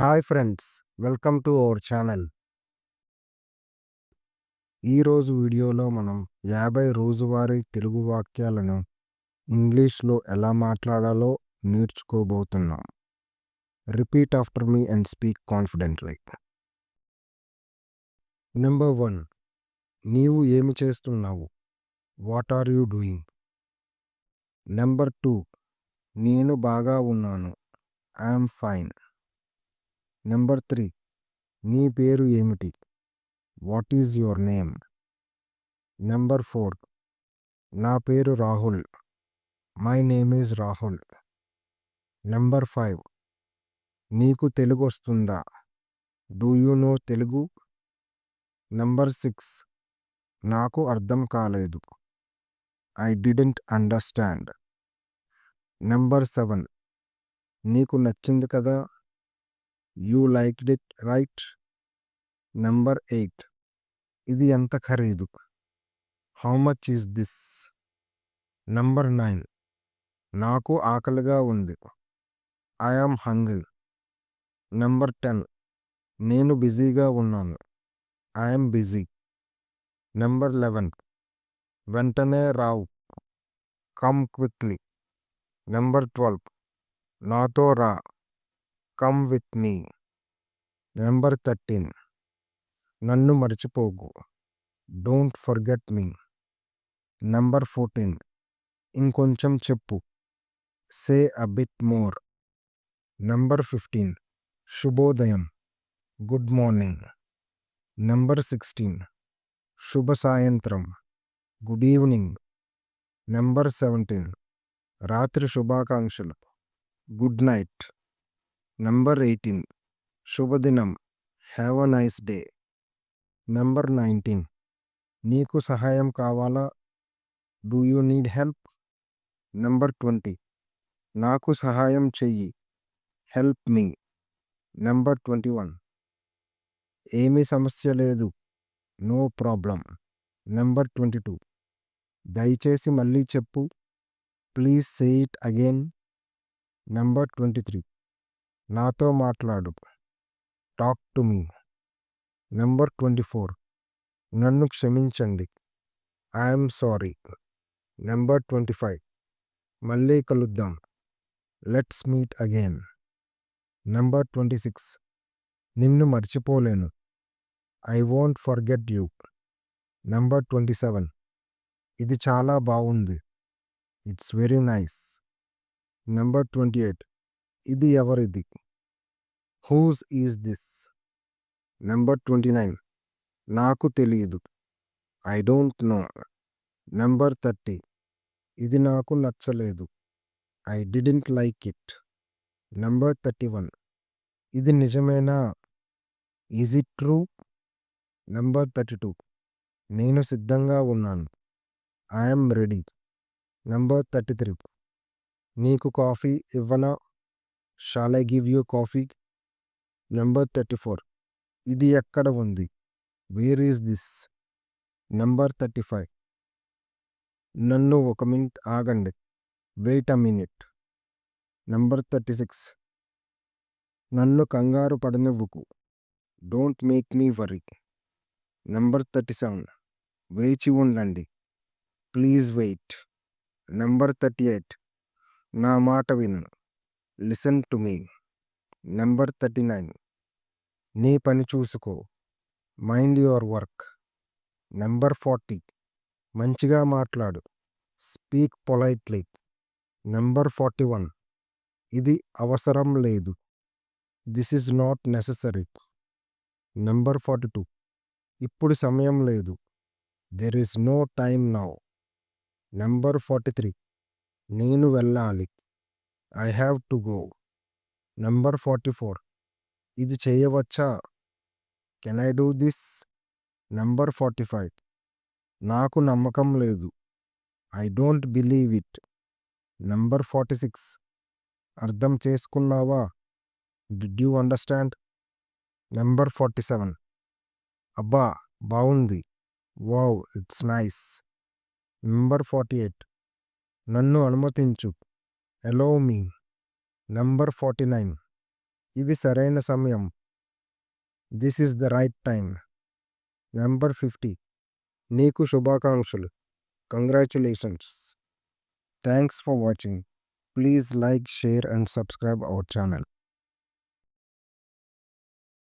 Hi friends welcome to our channel. ఈరోజు వీడియోలో మనం యాభై రోజువారీ తెలుగు వాక్యాలను ఇంగ్లీష్లో ఎలా మాట్లాడాలో నేర్చుకోబోతున్నాం. Repeat after me and speak confidently. Number one నీవు ఏమి చేస్తున్నావు? What are you doing? Number two నేను బాగా ఉన్నాను. I'm fine. నెంబర్ త్రీ నీ పేరు ఏమిటి? What is your name number four నా పేరు Rahul. My name is Rahul. Number five నీకు తెలుగు వస్తుందా? Do you know Telugu number six నాకు అర్థం కాలేదు. I didn't understand number seven నీకు నచ్చింది కదా? You liked it right? Number eight. ఇది ఎంత ఖరీదు? How much is this? Number nine. నాకు ఆకలిగా ఉంది. I am hungry. Number ten. నేను బిజీగా ఉన్నాను. I'm busy. Number eleven. వెంటనే రావు. Come quickly. Number twelve. నాతో రా. Come with me. Number thirteen నన్ను మర్చిపోకు. Don't forget me number fourteen ఇంకొంచెం చెప్పు. Say a bit more number fifteen శుభోదయం. గుడ్ మార్నింగ్ నెంబర్ సిక్స్టీన్ శుభ సాయంత్రం. గుడ్ ఈవినింగ్ నెంబర్ సెవెంటీన్ రాత్రి శుభాకాంక్షలు. గుడ్ నైట్ నెంబర్ ఎయిటీన్ శుభదినం. Have a nice day. Number nineteen. నీకు సహాయం కావాలా? Do you need help? Number twenty. నాకు సహాయం చెయ్యి. Help me. Number twenty one ఏమీ సమస్య లేదు. No problem. Number twenty two దయచేసి మళ్ళీ చెప్పు. Please say it again. Number twenty three నాతో మాట్లాడు. Talk to me. Number twenty four. నన్ను క్షమించండి. I'm sorry. Number twenty five. మళ్ళీ కలుద్దాం. Let's meet again. Number twenty six. నిన్ను మర్చిపోలేను. I won't forget you. Number twenty seven. ఇది చాలా బాగుంది. It's very nice. Number twenty eight. ఇది ఎవరిది? Whose is this number twenty nine నాకు తెలియదు. I don't know number thirty ఇది నాకు నచ్చలేదు. I didn't like it number thirty one ఇది నిజమేనా? Is it true number thirty two నేను సిద్ధంగా ఉన్నాను. I'm ready number thirty three నీకు కాఫీ ఇవ్వనా? Shall I give you coffee number thirty four ఇది ఎక్కడ ఉంది? Where is this number thirty five నన్ను ఒక మినిట్ ఆగండి. Wait a minute number thirty six నన్ను కంగారు పడనివ్వకు. Don't make me worry number thirty seven వేచి ఉండండి. Please wait number thirty eight నా మాట విను. Listen to me number thirty nine. నీ పని చూసుకో. Mind your work. Number forty. మంచిగా మాట్లాడు. Speak politely. Number forty one. ఇది అవసరం లేదు. This is not necessary. Number forty two. ఇప్పుడు సమయం లేదు. There is no time now. Number forty three. నేను వెళ్ళాలి. I have to go. Number forty four. ఇది చేయవచ్చా? Can I do this? Number forty five. నాకు నమ్మకం లేదు. I don't believe it. Number forty six. అర్థం చేసుకున్నావా? Did you understand? Number forty seven. అబ్బా! బాగుంది wow! It's nice. Number forty eight. నన్ను అనుమతించు. Allow me. Number forty nine ఇది సరైన సమయం this is the right time number fifty నీకు శుభాకాంక్షలు congratulations thanks for watching please like share and subscribe our channel